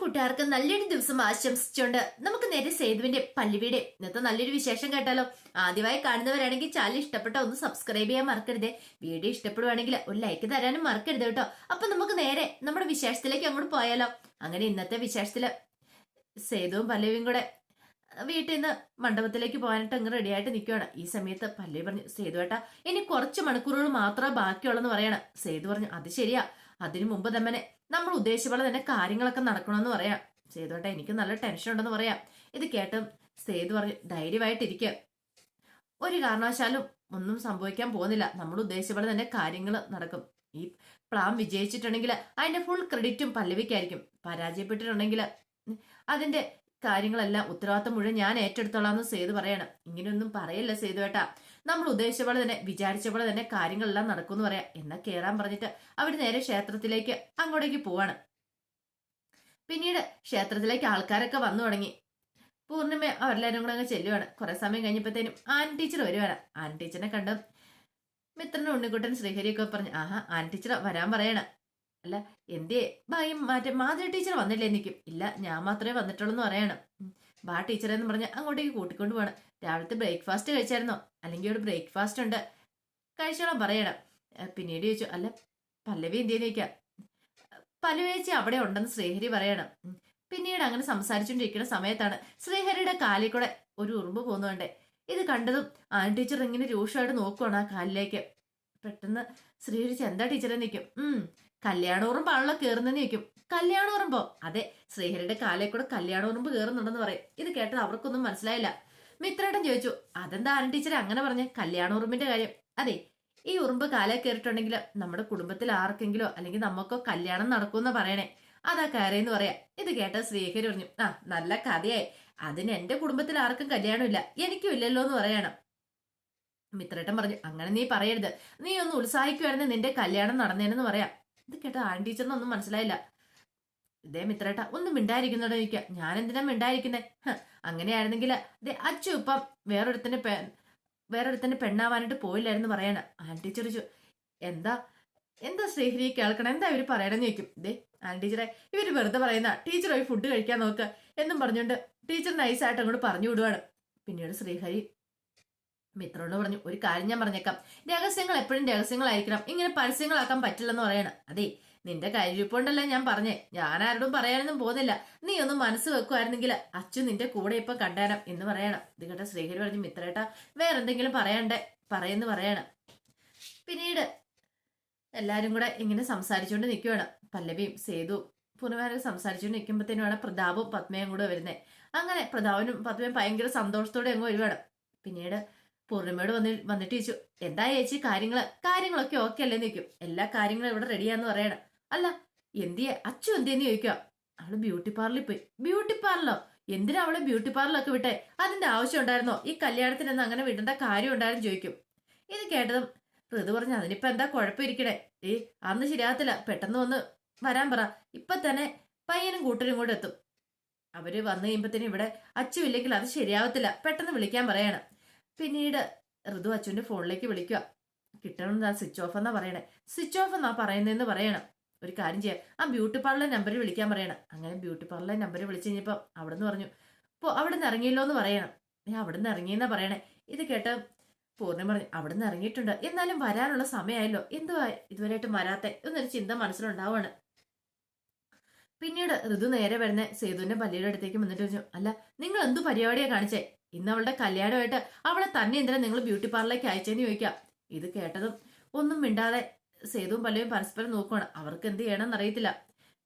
കൂട്ടുകാർക്ക് നല്ലൊരു ദിവസം ആശംസിച്ചുകൊണ്ട് നമുക്ക് നേരെ സേതുവിന്റെ പള്ളിവീട്. ഇന്നത്തെ നല്ലൊരു വിശേഷം കേട്ടാലോ? ആദ്യമായി കാണുന്നവരാണെങ്കിൽ ചാനൽ ഇഷ്ടപ്പെട്ട ഒന്ന് സബ്സ്ക്രൈബ് ചെയ്യാൻ മറക്കരുത്. വീഡിയോ ഇഷ്ടപ്പെടുവാണെങ്കിൽ ഒരു ലൈക്ക് തരാനും മറക്കരുത് കേട്ടോ. അപ്പൊ നമുക്ക് നേരെ നമ്മുടെ വിശേഷത്തിലേക്ക് അങ്ങോട്ട് പോയാലോ? അങ്ങനെ ഇന്നത്തെ വിശേഷത്തിൽ സേതുവും പല്ലവിയും കൂടെ വീട്ടിൽ നിന്ന് മണ്ഡപത്തിലേക്ക് പോകാനായിട്ട് അങ്ങ് റെഡിയായിട്ട് നിൽക്കുകയാണ് ഈ സമയത്ത് പല്ലവി പറഞ്ഞു സേതു ഏട്ടാ ഇനി കുറച്ച് മണിക്കൂറുകൾ മാത്രമേ ബാക്കിയുള്ളെന്ന് പറയണം. സേതു പറഞ്ഞു അത് ശരിയാ. അതിനു മുമ്പ് തന്നെ നമ്മൾ ഉദ്ദേശിച്ച പോലെ തന്നെ കാര്യങ്ങളൊക്കെ നടക്കണമെന്ന് പറയാം. സേതുവേട്ട എനിക്ക് നല്ല ടെൻഷൻ ഉണ്ടെന്ന് പറയാം. ഇത് കേട്ട് സേതു പറഞ്ഞു ധൈര്യമായിട്ടിരിക്കുക ഒരു കാരണവശാലും ഒന്നും സംഭവിക്കാൻ പോകുന്നില്ല. നമ്മൾ ഉദ്ദേശിച്ച പോലെ തന്നെ കാര്യങ്ങൾ നടക്കും. ഈ പ്ലാൻ വിജയിച്ചിട്ടുണ്ടെങ്കിൽ അതിന്റെ ഫുൾ ക്രെഡിറ്റും പല്ലവിക്കായിരിക്കും. പരാജയപ്പെട്ടിട്ടുണ്ടെങ്കിൽ അതിന്റെ കാര്യങ്ങളെല്ലാം ഉത്തരവാദിത്തം മുഴുവൻ ഞാൻ ഏറ്റെടുത്തോളാം എന്ന് സേതു പറയണം. ഇങ്ങനെയൊന്നും പറയല്ല സേതു ഏട്ടാ. നമ്മൾ ഉദ്ദേശിച്ച പോലെ തന്നെ വിചാരിച്ച പോലെ തന്നെ കാര്യങ്ങളെല്ലാം നടക്കുമെന്ന് പറയാം. എന്ന കയറാൻ പറഞ്ഞിട്ട് അവർ നേരെ ക്ഷേത്രത്തിലേക്ക് അങ്ങോട്ടേക്ക് പോവാണ്. പിന്നീട് ക്ഷേത്രത്തിലേക്ക് ആൾക്കാരൊക്കെ വന്നു തുടങ്ങി. പൂർണിമ അവരെല്ലാവരും കൂടെ അങ്ങ് ചെല്ലുവാണ്. കുറെ സമയം കഴിഞ്ഞപ്പോഴത്തേനും ആൻ ടീച്ചർ വരുവാണ്. ആൻ ടീച്ചറിനെ കണ്ട് മിത്രനും ഉണ്ണിക്കുട്ടൻ ശ്രീഹരിയൊക്കെ പറഞ്ഞു ആഹാ ആൻ ടീച്ചർ വരാൻ പറയണ. അല്ല എന്തേ? ഭയം മാറ്റം മാധുരി ടീച്ചർ വന്നില്ലേ? എനിക്കും ഇല്ല ഞാൻ മാത്രമേ വന്നിട്ടുള്ളൂ എന്ന് പറയണം. വാ ടീച്ചർ എന്ന് പറഞ്ഞ് അങ്ങോട്ടേക്ക് കൂട്ടിക്കൊണ്ട് പോകണം രാവിലത്തെ ബ്രേക്ക്ഫാസ്റ്റ് കഴിച്ചായിരുന്നോ? അല്ലെങ്കിൽ ഒരു ബ്രേക്ക്ഫാസ്റ്റ് ഉണ്ട്? കഴിച്ചോളാം പറയണം. പിന്നീട് ചോദിച്ചു അല്ല പല്ലവി എന്തിയെന്ന് ചോദിക്കാം പല്ലവേച്ചി അവിടെ ഉണ്ടെന്ന് ശ്രീഹരി പറയണം. പിന്നീട് അങ്ങനെ സംസാരിച്ചുകൊണ്ടിരിക്കുന്ന സമയത്താണ് ശ്രീഹരിയുടെ കാലിൽ കൂടെ ഒരു ഉറുമ്പ് പോകുന്നുണ്ടേ ഇത് കണ്ടതും ആൺ ടീച്ചർ ഇങ്ങനെ രൂക്ഷമായിട്ട് നോക്കുവാണ് ആ കാലിലേക്ക്. പെട്ടെന്ന് ശ്രീഹരി എന്താ ടീച്ചറെ നിൽക്കും കല്യാണ ഉറുമ്പാണല്ലോ കയറുന്നതെന്ന് ചോദിക്കും കല്യാണ ഉറുമ്പോ അതെ ശ്രീഹരിയുടെ കാലേ കൂടെ കല്യാണ ഉറുമ്പ് കയറുന്നുണ്ടെന്ന് പറയും. ഇത് കേട്ടത് അവർക്കൊന്നും മനസ്സിലായില്ല. മിത്രേട്ടൻ ചോദിച്ചു അതെന്താ ആരും ടീച്ചർ അങ്ങനെ പറഞ്ഞ്? കല്യാണ ഉറുമ്പിന്റെ കാര്യം? അതെ ഈ ഉറുമ്പ് കാലേ കയറിയിട്ടുണ്ടെങ്കിൽ നമ്മുടെ കുടുംബത്തിൽ ആർക്കെങ്കിലോ അല്ലെങ്കിൽ നമുക്കോ കല്യാണം നടക്കുമെന്ന് പറയണേ. അതാ കയറിയെന്ന് പറയാ. ഇത് കേട്ട ശ്രീഹരി പറഞ്ഞു ആ നല്ല കഥയായി. അതിന് എന്റെ കുടുംബത്തിൽ ആർക്കും കല്യാണമില്ല. എനിക്കും ഇല്ലല്ലോ എന്ന് പറയണം. മിത്രേട്ടൻ പറഞ്ഞു അങ്ങനെ നീ പറയരുത്. നീ ഒന്ന് ഉത്സാഹിക്കുവായിരുന്നു നിന്റെ കല്യാണം നടന്നേനെന്ന് പറയാം. ഇത് കേട്ട ആൺ ടീച്ചറിനൊന്നും മനസ്സിലായില്ല. ഇതേ മിത്രേട്ട ഒന്നും മിണ്ടായിരിക്കുന്നോടെ ചോദിക്കുക ഞാൻ എന്തിനാ മിണ്ടായിരിക്കുന്നേ അങ്ങനെയായിരുന്നെങ്കിൽ ദേ അച്ചു ഇപ്പം വേറൊരുത്തന്റെ പെ വേറൊരുത്തന്റെ പെണ്ണാവാനായിട്ട് പോയില്ലായിരുന്നു പറയാണ്. ആൻ ടീച്ചർ എന്താ എന്താ ശ്രീഹരി കേൾക്കണം? എന്താ ഇവർ പറയണമെന്ന് ചോദിക്കും. ദേ ആൻ ടീച്ചറെ ഇവർ വെറുതെ പറയുന്ന ടീച്ചർ പോയി ഫുഡ് കഴിക്കാൻ നോക്കുക എന്നും പറഞ്ഞുകൊണ്ട് ടീച്ചർ നൈസായിട്ട് അങ്ങോട്ട് പറഞ്ഞു വിടുവാണ്. പിന്നീട് ശ്രീഹരി മിത്രോട് പറഞ്ഞു ഒരു കാര്യം ഞാൻ പറഞ്ഞേക്കാം. രഹസ്യങ്ങൾ എപ്പോഴും രഹസ്യങ്ങളായിരിക്കണം. ഇങ്ങനെ പരസ്യങ്ങളാക്കാൻ പറ്റില്ലെന്ന് പറയണം. അതെ നിന്റെ കയ്യിരിപ്പുണ്ടല്ലേ ഞാൻ പറഞ്ഞേ. ഞാൻ ആരോടും പറയാനൊന്നും പോകുന്നില്ല. നീ ഒന്ന് മനസ്സ് വെക്കുമായിരുന്നെങ്കിൽ അച്ചു നിന്റെ കൂടെ ഇപ്പൊ കണ്ടേനം എന്ന് പറയണം. ഇത് കേട്ട ശ്രീഹരി പറഞ്ഞു മിത്രേട്ട വേറെന്തെങ്കിലും പറയണ്ടേ? പറയുന്നു പറയണം. പിന്നീട് എല്ലാരും കൂടെ ഇങ്ങനെ സംസാരിച്ചുകൊണ്ട് നിൽക്കുവാണ് പല്ലവിയും സേതു പൂർണമാരും സംസാരിച്ചുകൊണ്ട് നിൽക്കുമ്പോഴത്തേനുമാണ് പ്രതാപും പത്മയും കൂടെ വരുന്നത് അങ്ങനെ പ്രതാപനും പത്മയും ഭയങ്കര സന്തോഷത്തോടെ അങ്ങ് വരുവാണ്. പിന്നീട് പൂർണിമയോട് വന്ന് വന്നിട്ട് ചോദിച്ചു എന്താ ചേച്ചി കാര്യങ്ങൾ? കാര്യങ്ങളൊക്കെ ഓക്കെ അല്ലേ? നിൽക്കും എല്ലാ കാര്യങ്ങളും ഇവിടെ റെഡിയാന്ന് പറയണം. അല്ല എന്തിയെ അച്ചു എന്തിയെന്ന് ചോദിക്കുക. അവൾ ബ്യൂട്ടി പാർലറിൽ പോയി. ബ്യൂട്ടി പാർലറോ എന്തിനാ അവളെ ബ്യൂട്ടി പാർലറൊക്കെ വിട്ടെ? അതിന്റെ ആവശ്യം ഉണ്ടായിരുന്നോ? ഈ കല്യാണത്തിനൊന്നും അങ്ങനെ വിടേണ്ട കാര്യം ഉണ്ടായിരുന്നു ചോദിക്കും. ഇത് കേട്ടതും ഋതു പറഞ്ഞു അതിനിപ്പോ എന്താ കുഴപ്പമിരിക്കണേ? ഏ അന്ന് ശരിയാകത്തില്ല. പെട്ടെന്ന് വന്ന് വരാൻ പറ. ഇപ്പൊ തന്നെ പയ്യനും കൂട്ടരും കൂടെ എത്തും. അവർ വന്നു കഴിയുമ്പത്തേനും ഇവിടെ അച്ചു ഇല്ലെങ്കിൽ അത് ശരിയാവത്തില്ല. പെട്ടെന്ന് വിളിക്കാൻ പറയണം. പിന്നീട് ഋതു അച്ഛന്റെ ഫോണിലേക്ക് വിളിക്കുക. കിട്ടണമെന്നാ സ്വിച്ച് ഓഫ് എന്നാ പറയണേ. സ്വിച്ച് ഓഫ് എന്നാ പറയുന്നതെന്ന് പറയണം. ഒരു കാര്യം ചെയ്യാം. ആ ബ്യൂട്ടി പാർലർ നമ്പറിൽ വിളിക്കാൻ പറയണം. അങ്ങനെ ബ്യൂട്ടി പാർലർ നമ്പറിൽ വിളിച്ചു കഴിഞ്ഞപ്പോൾ അവിടെ നിന്ന് പറഞ്ഞു അപ്പോൾ അവിടെ നിന്ന് ഇറങ്ങിയല്ലോ എന്ന് പറയണം. ഞാൻ അവിടെ നിന്ന് ഇറങ്ങിയെന്നാ പറയണേ. ഇത് കേട്ട് പൂർണം പറഞ്ഞു അവിടെ നിന്ന് ഇറങ്ങിയിട്ടുണ്ട്. എന്നാലും വരാനുള്ള സമയമായല്ലോ. എന്തുവാ ഇതുവരെയായിട്ടും വരാത്തെ? എന്നൊരു ചിന്ത മനസ്സിലുണ്ടാവുകയാണ് പിന്നീട് ഋതു നേരെ വരുന്ന സേതുവിന്റെ പല്ലിയുടെ അടുത്തേക്ക് വന്നിട്ട് ചോദിച്ചു അല്ല നിങ്ങൾ എന്തു പരിപാടിയാണ് കാണിച്ചേ? ഇന്ന് അവളുടെ കല്യാണമായിട്ട് അവളെ തന്നെ എന്തിനാ നിങ്ങൾ ബ്യൂട്ടി പാർലറിലേക്ക് അയച്ചെന്ന് ചോദിക്കാം? ഇത് കേട്ടതും ഒന്നും മിണ്ടാതെ സേതുവും പല്ലവിയും പരസ്പരം നോക്കുവാണ്. അവർക്ക് എന്ത് ചെയ്യണമെന്ന് അറിയത്തില്ല.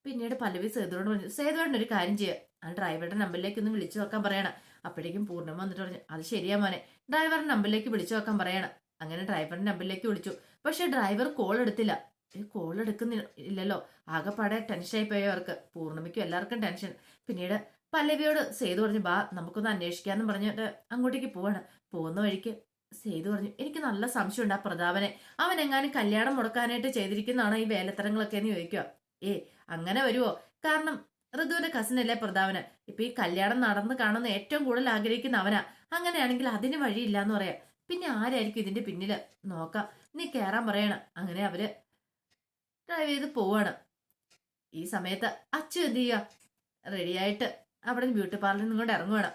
പിന്നീട് പല്ലവി സേതുവോട് പറഞ്ഞു സേതുവേട്ടൻ ഒരു കാര്യം ചെയ്യുക ആ ഡ്രൈവറുടെ നമ്പറിലേക്ക് ഒന്ന് വിളിച്ചു നോക്കാൻ പറയണം. അപ്പോഴേക്കും പൂർണമ വന്നിട്ട് പറഞ്ഞു അത് ശരിയാ മോനെ. ഡ്രൈവറുടെ നമ്പറിലേക്ക് വിളിച്ചു നോക്കാൻ പറയണം. അങ്ങനെ ഡ്രൈവറിന്റെ നമ്പറിലേക്ക് വിളിച്ചു. പക്ഷെ ഡ്രൈവർ കോൾ എടുത്തില്ല. കോൾ എടുക്കുന്നില്ലല്ലോ. ആകെപ്പാടെ ടെൻഷൻ പോയി അവർക്ക്. പൂർണിമയ്ക്കും എല്ലാവർക്കും ടെൻഷൻ. പിന്നീട് പല്ലവിയോട് സേതു പറഞ്ഞു ബാ നമുക്കൊന്ന് അന്വേഷിക്കാന്ന് പറഞ്ഞിട്ട് അങ്ങോട്ടേക്ക് പോവാണ്. പോകുന്ന വഴിക്ക് സേതു പറഞ്ഞു എനിക്ക് നല്ല സംശയമുണ്ട് ആ പ്രതാപനെ. അവൻ എങ്ങാനും കല്യാണം മുടക്കാനായിട്ട് ചെയ്തിരിക്കുന്നതാണോ ഈ വേലത്തരങ്ങളൊക്കെ എന്ന് ചോദിക്കുക ഏ അങ്ങനെ വരുമോ കാരണം ഋതുവിന്റെ അല്ലേ പ്രതാപന്. ഇപ്പൊ ഈ കല്യാണം നടന്ന് കാണുന്ന ഏറ്റവും കൂടുതൽ ആഗ്രഹിക്കുന്ന അവനാ. അങ്ങനെയാണെങ്കിൽ അതിന് വഴിയില്ല എന്ന് പറയാ. പിന്നെ ആരായിരിക്കും ഇതിന്റെ പിന്നിൽ? നോക്കാം. നീ കേറാൻ പറയണ. അങ്ങനെ അവർ ഡ്രൈവ് ചെയ്ത് പോവാണ്. ഈ സമയത്ത് അച്ഛൻ എന്ത് ചെയ്യുക റെഡിയായിട്ട് അവിടെ ബ്യൂട്ടി പാർലറിൽ നിന്നും കൊണ്ട് ഇറങ്ങുവാണ്.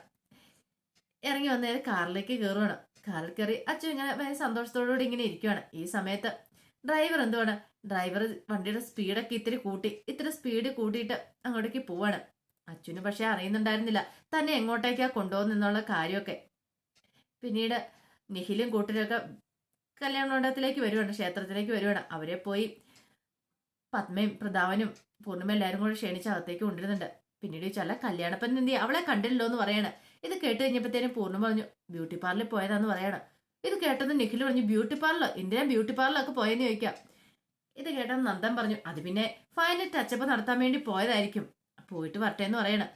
ഇറങ്ങി വന്നേരം കാറിലേക്ക് കയറുവാണ്. കാറിൽ കയറി അച്ഛൻ ഇങ്ങനെ ഭയങ്കര സന്തോഷത്തോടുകൂടി ഇങ്ങനെ ഇരിക്കുവാണ്. ഈ സമയത്ത് ഡ്രൈവർ എന്തുവാണ്? ഡ്രൈവർ വണ്ടിയുടെ സ്പീഡൊക്കെ ഇത്തിരി കൂട്ടി ഇത്തിരി സ്പീഡ് കൂട്ടിയിട്ട് അങ്ങോട്ടേക്ക് പോവാണ്. അച്ഛന് പക്ഷെ അറിയുന്നുണ്ടായിരുന്നില്ല തന്നെ എങ്ങോട്ടേക്കാ കൊണ്ടുപോകുന്നെന്നുള്ള കാര്യമൊക്കെ. പിന്നീട് നിഖിലും കൂട്ടരൊക്കെ കല്യാണ മണ്ഡപത്തിലേക്ക് വരുവാണ് ക്ഷേത്രത്തിലേക്ക് വരുവാണ്. അവരെ പോയി പത്മയും പ്രതാപനും പൂർണിമ എല്ലാവരും കൂടെ ക്ഷണിച്ച് അകത്തേക്ക് കൊണ്ടിരുന്നുണ്ട് പിന്നീട് ചോദിച്ചാൽ കല്യാണപ്പൻ അവളെ കണ്ടില്ലോ എന്ന് പറയാണ്. ഇത് കേട്ട് കഴിഞ്ഞപ്പോഴത്തേനും പൂർണ പറഞ്ഞു ബ്യൂട്ടി പാർലറിൽ പോയതാന്ന് പറയണം. ഇത് കേട്ടത് നിഖിൽ പറഞ്ഞു ബ്യൂട്ടി പാർലർ എന്തിനാ ബ്യൂട്ടി പാർലറൊക്കെ പോയെന്ന് ചോദിക്കാം. ഇത് കേട്ടത് നന്ദൻ പറഞ്ഞു അത് പിന്നെ ഫൈനൽ ടച്ചപ്പ് നടത്താൻ വേണ്ടി പോയതായിരിക്കും. പോയിട്ട് വരട്ടെ എന്ന് പറയണം.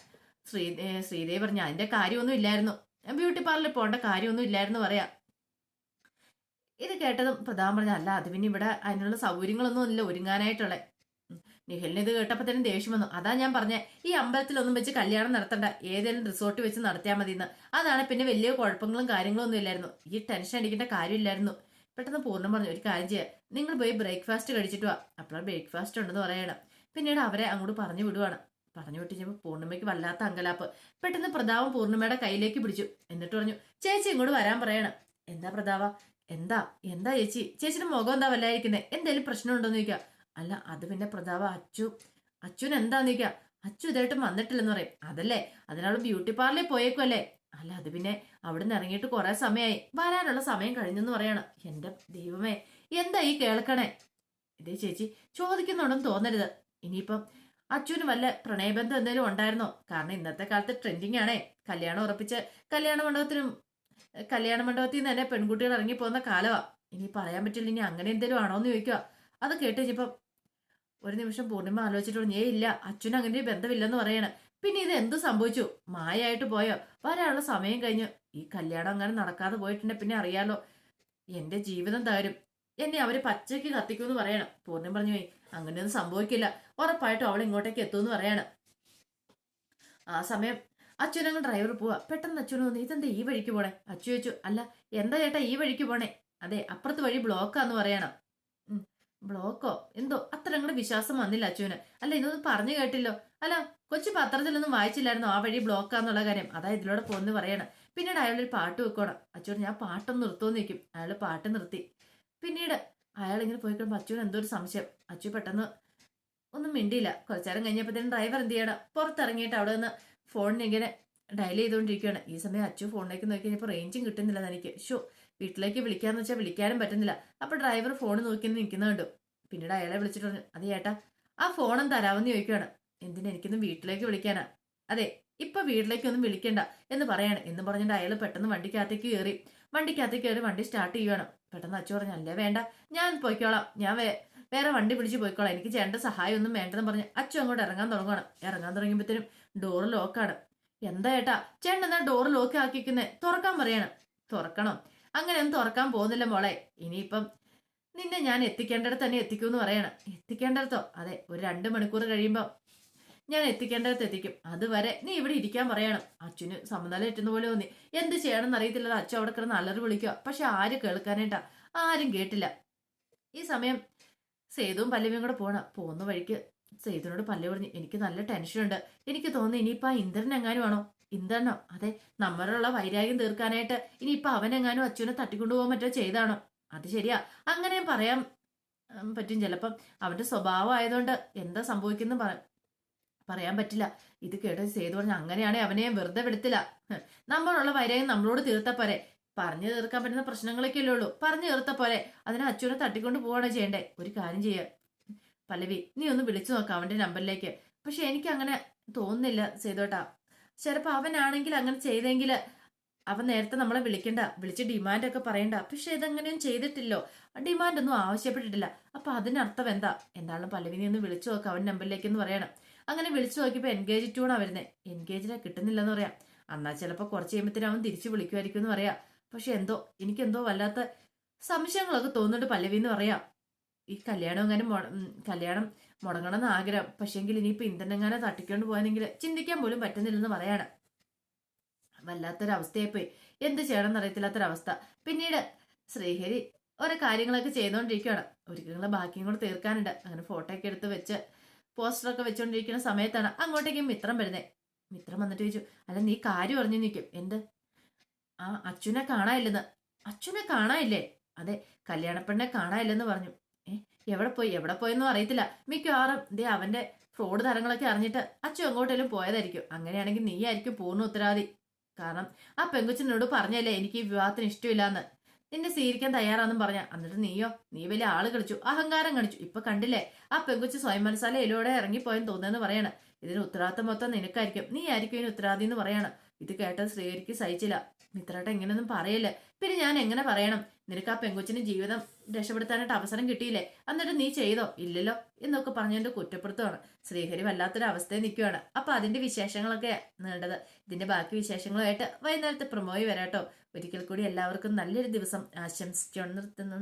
ശ്രീ ശ്രീദേവി പറഞ്ഞു അതിന്റെ കാര്യമൊന്നും ഇല്ലായിരുന്നു. ബ്യൂട്ടി പാർലറിൽ പോകേണ്ട കാര്യമൊന്നും ഇല്ലായിരുന്നു പറയാം. ഇത് കേട്ടതും പ്രധാനം പറഞ്ഞു അല്ല അത് പിന്നെ ഇവിടെ അതിനുള്ള സൗകര്യങ്ങളൊന്നും ഇല്ല ഒരുങ്ങാനായിട്ടുള്ള. നിഖിലിന് ഇത് കേട്ടപ്പോൾ തന്നെ ദേഷ്യം വന്നു. അതാ ഞാൻ പറഞ്ഞ ഈ അമ്പലത്തിലൊന്നും വെച്ച് കല്യാണം നടത്തണ്ട. ഏതെങ്കിലും റിസോർട്ട് വെച്ച് നടത്തിയാൽ മതി എന്ന് അതാണ് പിന്നെ വലിയ കുഴപ്പങ്ങളും കാര്യങ്ങളും ഒന്നും ഇല്ലായിരുന്നു. ഈ ടെൻഷൻ അടിക്കേണ്ട കാര്യമില്ലായിരുന്നു. പെട്ടെന്ന് പൂർണം പറഞ്ഞു ഒരു കാര്യം ചെയ്യാം. നിങ്ങൾ പോയി ബ്രേക്ക്ഫാസ്റ്റ് കഴിച്ചിട്ട് വാ. അപ്പോൾ ബ്രേക്ക്ഫാസ്റ്റ് ഉണ്ടെന്ന് പറയണം. പിന്നീട് അവരെ അങ്ങോട്ട് പറഞ്ഞു വിടുവാണ്. പറഞ്ഞു വിട്ട് പൂർണിമയ്ക്ക് വല്ലാത്ത അങ്കലാപ്പ്. പെട്ടെന്ന് പ്രതാപം പൂർണിമയുടെ കയ്യിലേക്ക് പിടിച്ചു. എന്നിട്ട് പറഞ്ഞു ചേച്ചി ഇങ്ങോട്ട് വരാൻ പറയണം. എന്താ പ്രതാവ എന്താ? എന്താ ചേച്ചി? ചേച്ചിയുടെ മുഖം എന്താ വല്ലായിരിക്കുന്നത് എന്തെങ്കിലും പ്രശ്നമുണ്ടോന്ന് ചോദിക്കാം. അല്ല അത് പിന്നെ പ്രതാപ അച്ചു അച്ഛൻ എന്താന്ന് ചോദിക്കാം അച്ചു ഇതായിട്ടും വന്നിട്ടില്ലെന്ന് പറയും. അതല്ലേ? അതിനവൾ ബ്യൂട്ടി പാർലറിൽ പോയേക്കും അല്ലേ അല്ല അത് പിന്നെ അവിടെ നിന്ന് ഇറങ്ങിയിട്ട് കുറെ സമയമായി വരാനുള്ള സമയം കഴിഞ്ഞെന്ന് പറയണം. എന്റെ ദൈവമേ എന്താ ഈ കേൾക്കണേ? ഇതേ ചേച്ചി ചോദിക്കുന്നുണ്ടെന്ന് തോന്നരുത്. ഇനിയിപ്പം അച്ഛന് വല്ല പ്രണയബന്ധം എന്തെങ്കിലും ഉണ്ടായിരുന്നോ? കാരണം ഇന്നത്തെ കാലത്ത് ട്രെൻഡിങ് ആണേ. കല്യാണം ഉറപ്പിച്ച് കല്യാണ മണ്ഡപത്തിനും കല്യാണ മണ്ഡപത്തിൽ നിന്ന് തന്നെ പെൺകുട്ടികൾ ഇറങ്ങി പോകുന്ന കാലമാണ് ഇനി പറയാൻ പറ്റില്ല ഇനി അങ്ങനെ എന്തെങ്കിലും ആണോ എന്ന് ചോദിക്കുക അത് കേട്ട് കഴിഞ്ഞപ്പം ഒരു നിമിഷം പൂർണിമ ആലോചിച്ചിട്ട് ഞേ ഇല്ല അച്ഛനും അങ്ങനെ ബന്ധമില്ലെന്ന് പറയണം. പിന്നെ ഇത് എന്ത് സംഭവിച്ചു? മായായിട്ട് പോയോ? വരാനുള്ള സമയം കഴിഞ്ഞു. ഈ കല്യാണം അങ്ങനെ നടക്കാതെ പോയിട്ടുണ്ടെ പിന്നെ അറിയാലോ. എന്റെ ജീവിതം തകരും. എന്നെ അവർ പച്ചയ്ക്ക് കത്തിക്കുമെന്ന് പറയണം. പൂർണിമ പറഞ്ഞു പോയി അങ്ങനെയൊന്നും സംഭവിക്കില്ല. ഉറപ്പായിട്ടും അവൾ ഇങ്ങോട്ടേക്ക് എത്തുമെന്ന് പറയണം. ആ സമയം അച്ഛനങ്ങ് ഡ്രൈവർ പോവാ. പെട്ടെന്ന് അച്ഛനും തോന്നി ഇതെന്താ ഈ വഴിക്ക് പോണേ? അച്ചു ചോദിച്ചു അല്ല എന്താ ചേട്ടാ ഈ വഴിക്ക് പോണേ? അതെ അപ്പുറത്ത് വഴി ബ്ലോക്കാന്ന് പറയണം. ബ്ലോക്കോ? എന്തോ? അത്ര അങ്ങോട്ട് വിശ്വാസം വന്നില്ല അച്ചുവിന് അല്ല ഇന്നൊന്നും പറഞ്ഞു കേട്ടില്ലോ. അല്ല കൊച്ചു പത്രത്തിലൊന്നും വായിച്ചില്ലായിരുന്നു ആ വഴി ബ്ലോക്കാന്നുള്ള കാര്യം. അതാ ഇതിലൂടെ പോന്ന് പറയണം. പിന്നീട് അയാളൊരു പാട്ട് വെക്കണം അച്ചുവിന് ഞാൻ പാട്ടൊന്ന് നിർത്തുമെന്ന് നിൽക്കും അയാൾ പാട്ട് നിർത്തി. പിന്നീട് അയാൾ ഇങ്ങനെ പോയി കഴിയുമ്പോൾ അച്ചുവിന് എന്തോ ഒരു സംശയം. അച്ചു പെട്ടെന്ന് ഒന്നും മിണ്ടിയില്ല. കുറച്ചേരം കഴിഞ്ഞപ്പോഴത്തേനും ഡ്രൈവർ എന്ത് ചെയ്യണം? പുറത്തിറങ്ങിയിട്ട് അവിടെ നിന്ന് ഫോണിനിങ്ങനെ ഡയൽ ചെയ്തുകൊണ്ടിരിക്കുകയാണ്. ഈ സമയം അച്ചു ഫോണിലേക്ക് നോക്കി കഴിഞ്ഞപ്പോൾ റേഞ്ചും കിട്ടുന്നില്ല എനിക്ക്. ഷോ വീട്ടിലേക്ക് വിളിക്കാന്ന് വെച്ചാൽ വിളിക്കാനും പറ്റുന്നില്ല. അപ്പൊ ഡ്രൈവർ ഫോൺ നോക്കി നിൽക്കുന്ന കണ്ടു. പിന്നീട് അയാളെ വിളിച്ചിട്ട് പറഞ്ഞു അതെ ഏട്ടാ ആ ഫോണും തരാമെന്ന് ചോദിക്കുകയാണ് എന്തിനാ എനിക്കൊന്നും വീട്ടിലേക്ക് വിളിക്കാനാ? അതെ ഇപ്പൊ വീട്ടിലേക്കൊന്നും വിളിക്കണ്ട എന്ന് പറയാണ്. എന്ന് പറഞ്ഞിട്ട് അയാൾ പെട്ടെന്ന് വണ്ടിക്കകത്തേക്ക് കയറി. വണ്ടിക്കകത്തേക്ക് കയറി വണ്ടി സ്റ്റാർട്ട് ചെയ്യുവാണ്. പെട്ടെന്ന് അച്ചു പറഞ്ഞു അല്ലേ വേണ്ട ഞാൻ പോയിക്കോളാം. ഞാൻ വേറെ വണ്ടി പിടിച്ച് പോയിക്കോളാം. എനിക്ക് ചേട്ടന്റെ സഹായം ഒന്നും വേണ്ടെന്ന് പറഞ്ഞ് അച്ഛൻ അങ്ങോട്ട് ഇറങ്ങാൻ തുടങ്ങുകയാണ് ഇറങ്ങാൻ തുടങ്ങിയപ്പോഴത്തേനും ഡോറ് ലോക്കാണ് എന്താ ഏട്ടാ ചേട്ടൻ എന്നാ ഡോറ് ലോക്ക് ആക്കിക്കുന്നേ തുറക്കാൻ പറയാണ്. തുറക്കണം? അങ്ങനെയൊന്നും തുറക്കാൻ പോകുന്നില്ല മോളെ. ഇനിയിപ്പം നിന്നെ ഞാൻ എത്തിക്കേണ്ടിടത്ത് തന്നെ എത്തിക്കൂന്ന് പറയണം. എത്തിക്കേണ്ടിടത്തോ? അതെ ഒരു രണ്ട് മണിക്കൂർ കഴിയുമ്പോൾ ഞാൻ എത്തിക്കേണ്ടിടത്ത് എത്തിക്കും. അതുവരെ നീ ഇവിടെ ഇരിക്കാൻ പറയണം. അച്ഛന് സമനില എറ്റുന്ന പോലെ തോന്നി. എന്ത് ചെയ്യണമെന്ന് അറിയത്തില്ല അച്ഛൻ അവിടെ കിടന്ന് അലറി വിളിക്കുക പക്ഷെ ആര് കേൾക്കാനായിട്ടാ? ആരും കേട്ടില്ല. ഈ സമയം സേതുവും പല്ലവിയും കൂടെ പോണം. പോകുന്ന വഴിക്ക് സേതുവിനോട് പല്ലു പറഞ്ഞു എനിക്ക് നല്ല ടെൻഷനുണ്ട്. എനിക്ക് തോന്നുന്നു ഇനിയിപ്പോ ആ ഇന്ദ്രൻ എങ്ങാനും ആണോ? ഇന്ദ്രനോ അതെ നമ്മളുള്ള വൈരാഗ്യം തീർക്കാനായിട്ട് ഇനിയിപ്പോ അവനെങ്ങാനും അച്ഛനെ തട്ടിക്കൊണ്ടുപോകാൻ പറ്റോ ചെയ്താണോ? അത് ശരിയാ. അങ്ങനെ പറയാൻ പറ്റും. ചിലപ്പം അവന്റെ സ്വഭാവം ആയതുകൊണ്ട് എന്താ സംഭവിക്കുന്നു പറയാൻ പറ്റില്ല. ഇത് കേട്ട് ചെയ്തു പറഞ്ഞ അങ്ങനെയാണെ അവനെ വെറുതെ വിടത്തില്ല. നമ്മളുള്ള വൈരാഗ്യം നമ്മളോട് തീർത്ത പോരെ. പറഞ്ഞു തീർക്കാൻ പറ്റുന്ന പ്രശ്നങ്ങളൊക്കെ അല്ലേ ഉള്ളൂ. പറഞ്ഞു തീർത്ത പോലെ അതിനെ അച്ഛനെ തട്ടിക്കൊണ്ട് പോവാണോ ചെയ്യണ്ടേ? ഒരു കാര്യം ചെയ്യുക പല്ലവി നീ ഒന്ന് വിളിച്ചു നോക്കാം അവന്റെ നമ്പറിലേക്ക്. പക്ഷെ എനിക്ക് അങ്ങനെ തോന്നുന്നില്ല സേതോട്ടാ. ചിലപ്പോ അവനാണെങ്കിൽ അങ്ങനെ ചെയ്തെങ്കിൽ അവൻ നേരത്തെ നമ്മളെ വിളിക്കണ്ട വിളിച്ച് ഡിമാൻഡൊക്കെ പറയണ്ട. പക്ഷെ ഇതങ്ങനെയും ചെയ്തിട്ടില്ലോ. ഡിമാൻഡ് ഒന്നും ആവശ്യപ്പെട്ടിട്ടില്ല. അപ്പൊ അതിനർത്ഥം എന്താ? എന്താണ് പല്ലവിനെ ഒന്ന് വിളിച്ചു നോക്കാം അവൻ നമ്പറിലേക്ക് എന്ന് പറയണം. അങ്ങനെ വിളിച്ചു നോക്കിയപ്പോൾ എൻഗേജ് ടൂണാ വരുന്നത് എൻഗേജിനെ കിട്ടുന്നില്ലെന്ന് പറയാം. എന്നാൽ ചിലപ്പോൾ കുറച്ച് കഴിയുമ്പത്തേനും അവൻ തിരിച്ചു വിളിക്കുമായിരിക്കും എന്ന് പറയാം. പക്ഷെ എന്തോ എനിക്കെന്തോ വല്ലാത്ത സംശയങ്ങളൊക്കെ തോന്നുന്നുണ്ട് പല്ലവി എന്ന് പറയാം. ഈ കല്യാണം അങ്ങനെ കല്യാണം മുടങ്ങണം എന്ന് ആഗ്രഹം. പക്ഷെങ്കിൽ ഇനിയിപ്പോ ഇന്ദ്രനെങ്ങനെ തട്ടിക്കൊണ്ട് പോയെങ്കിൽ ചിന്തിക്കാൻ പോലും പറ്റുന്നില്ലെന്ന് പറയാണ്. വല്ലാത്തൊരവസ്ഥയായിപ്പോയി. എന്ത് ചെയ്യണം എന്നറിയത്തില്ലാത്തൊരവസ്ഥ. പിന്നീട് ശ്രീഹരി ഓരോ കാര്യങ്ങളൊക്കെ ചെയ്തുകൊണ്ടിരിക്കുകയാണ് ഒരിക്കലും ബാക്കിയും കൂടെ തീർക്കാനുണ്ട്. അങ്ങനെ ഫോട്ടോ ഒക്കെ എടുത്ത് വെച്ച് പോസ്റ്ററൊക്കെ വെച്ചുകൊണ്ടിരിക്കുന്ന സമയത്താണ് അങ്ങോട്ടേക്ക് മിത്രം വരുന്നത് മിത്രം വന്നിട്ട് ചോദിച്ചു അല്ല നീ കാര്യം അറിഞ്ഞു നിൽക്കും എന്ത്? ആ അച്ഛനെ കാണാനില്ലെന്ന്. അച്ഛനെ കാണാനില്ലേ? അതെ കല്യാണപ്പെണ്ണെ കാണാനില്ലെന്ന് പറഞ്ഞു. എവിടെ പോയി? എവിടെ പോയെന്നും അറിയത്തില്ല. മിക്കവാറും ദേ അവന്റെ ഫ്രോഡ് തരങ്ങളൊക്കെ അറിഞ്ഞിട്ട് അച്ഛൻ എങ്ങോട്ടേലും പോയതായിരിക്കും. അങ്ങനെയാണെങ്കിൽ നീ ആയിരിക്കും പൂർണ ഉത്തരവാദി. കാരണം ആ പെങ്കുച്ചനോട് പറഞ്ഞല്ലേ എനിക്ക് ഈ വിവാഹത്തിന് ഇഷ്ടമില്ലാന്ന്. നിന്നെ സ്വീകരിക്കാൻ തയ്യാറാന്നും പറഞ്ഞ. എന്നിട്ട് നീയോ? നീ വലിയ ആൾ കളിച്ചു. അഹങ്കാരം കളിച്ചു ഇപ്പൊ കണ്ടില്ലേ? ആ പെങ്കുച്ച് സ്വയം മനസ്സാലയിലൂടെ ഇറങ്ങിപ്പോയെന്ന് തോന്നുന്നു പറയാണ്. ഇതിന് ഉത്തരവാദിത്തം മൊത്തം നിനക്കായിരിക്കും. നീ ആയിരിക്കും ഇതിന് ഉത്തരവാദി എന്ന് പറയണം. ഇത് കേട്ട ശ്രീഹരിക്ക് സഹിച്ചില്ല. മിത്രേട്ട എങ്ങനെയൊന്നും പറയല്ലേ. പിന്നെ ഞാൻ എങ്ങനെ പറയണം? നിനക്ക് ആ പെങ്കൊച്ചിന് ജീവിതം രക്ഷപ്പെടുത്താനായിട്ട് അവസരം കിട്ടിയില്ലേ? എന്നിട്ട് നീ ചെയ്തോ? ഇല്ലല്ലോ എന്നൊക്കെ പറഞ്ഞതിന്റെ കുറ്റപ്പെടുത്തുവാണ്. ശ്രീഹരി വല്ലാത്തൊരു അവസ്ഥയിൽ നിൽക്കുകയാണ് അപ്പൊ അതിന്റെ വിശേഷങ്ങളൊക്കെ നീണ്ടത്. ഇതിന്റെ ബാക്കി വിശേഷങ്ങളുമായിട്ട് വൈകുന്നേരത്തെ പ്രമോയി വരാട്ടോ. ഒരിക്കൽ കൂടി എല്ലാവർക്കും നല്ലൊരു ദിവസം ആശംസിച്ചു നിർത്തുന്നു.